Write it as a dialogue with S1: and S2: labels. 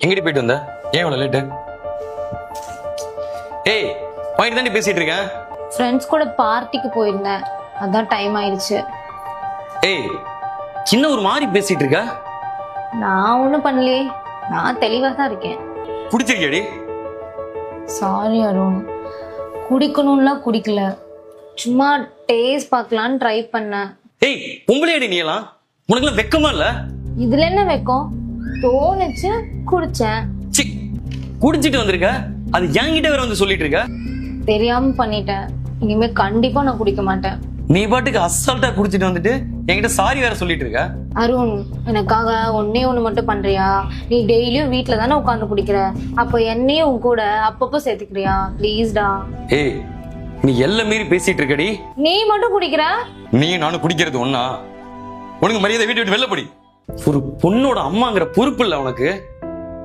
S1: எங்கடி போயிட்டு வந்த? ஏன் இவ்வளவு லேட்டு ஏய் வாங்கிட்டு தாண்டி பேசிட்டு இருக்கேன்
S2: ஃப்ரெண்ட்ஸ் கூட பார்ட்டிக்கு போயிருந்தேன். அதான் டைம் ஆயிடுச்சு.
S1: ஏய் சின்ன ஒரு மாதிரி பேசிட்டு இருக்க?
S2: நான் ஒன்றும் பண்ணலையே. நான் தெளிவாக தான் இருக்கேன்.
S1: குடிச்சிருக்கியாடி?
S2: சாரி அருண். குடிக்கணும்லாம் குடிக்கல. சும்மா டேஸ்ட் பார்க்கலான்னு ட்ரை பண்ணேன்.
S1: ஏய் பொம்பளையாடி நீ எல்லாம்? உனக்குலாம் வெக்கமா இல்ல?
S2: இதுல என்ன வைக்கும்? தோணுச்சு குடிச்சேன்.
S1: சி குடிச்சிட்டு வந்திருக்க? அது என்கிட்ட வேற வந்து சொல்லிட்டு இருக்க?
S2: தெரியாம பண்ணிட்டேன். இனிமே கண்டிப்பா நான் குடிக்க மாட்டேன்.
S1: நீ பாட்டுக்கு அசால்ட்டா குடிச்சிட்டு வந்துட்டு என்கிட்ட சாரி வேற சொல்லிட்டு இருக்க?
S2: அருண் எனக்காக ஒன்னே ஒண்ணு மட்டும் பண்றியா? நீ டெய்லியும் வீட்ல தானே உட்காந்து குடிக்கிற? அப்போ என்னையும் உன் கூட அப்பப்போ சேர்த்துக்கிறியா? ப்ளீஸ்டா
S1: ஏய் நீ எல்லாம் மீறி பேசிட்டு இருக்கடி.
S2: நீ மட்டும் குடிக்கிற?
S1: நீயும் நானும் குடிக்கிறது ஒண்ணா? உனக்கு மரியாதை வீட்டு விட்டு வெளில படி. ஒரு பொண்ணோட அம்மாங்கிற பொறுப்பு இல்ல உனக்கு.